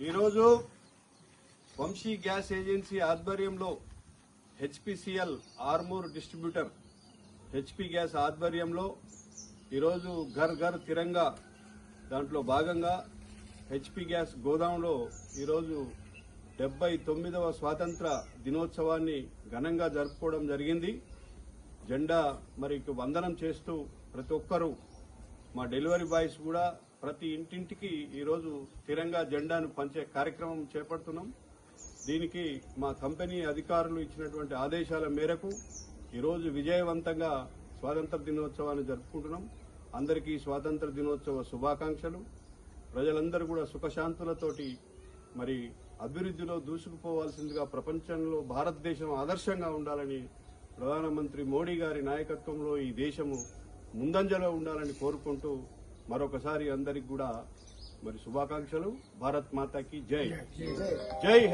ఈరోజు Vamsi gas agency ఆధ్వర్యంలో HPCL Armoor distributor HP gas ఆధ్వర్యంలో ఈరోజు ఘర్ ఘర్ తిరంగా దాంట్లో భాగంగా హెచ్పి గ్యాస్ గోదాంలో ఈరోజు డెబ్బై తొమ్మిదవ స్వాతంత్ర దినోత్సవాన్ని ఘనంగా జరుపుకోవడం జరిగింది. జెండా మరి వందనం చేస్తూ ప్రతి ఒక్కరూ మా డెలివరీ బాయ్స్ కూడా ప్రతి ఇంటింటికి ఈరోజు తిరంగా జెండాను పంచే కార్యక్రమం చేపడుతున్నాం. దీనికి మా కంపెనీ అధికారులు ఇచ్చినటువంటి ఆదేశాల మేరకు ఈరోజు విజయవంతంగా స్వాతంత్ర దినోత్సవాన్ని జరుపుకుంటున్నాం. అందరికీ స్వాతంత్ర దినోత్సవ శుభాకాంక్షలు. ప్రజలందరూ కూడా సుఖశాంతులతోటి మరి అభివృద్ధిలో దూసుకుపోవాల్సిందిగా ప్రపంచంలో భారతదేశం ఆదర్శంగా ఉండాలని ప్రధానమంత్రి మోడీ గారి నాయకత్వంలో ఈ దేశము ముందంజలో ఉండాలని కోరుకుంటూ మరొకసారి అందరికి కూడా మరి శుభాకాంక్షలు. భారత్ మాతాకి జై. జై. హెచ్.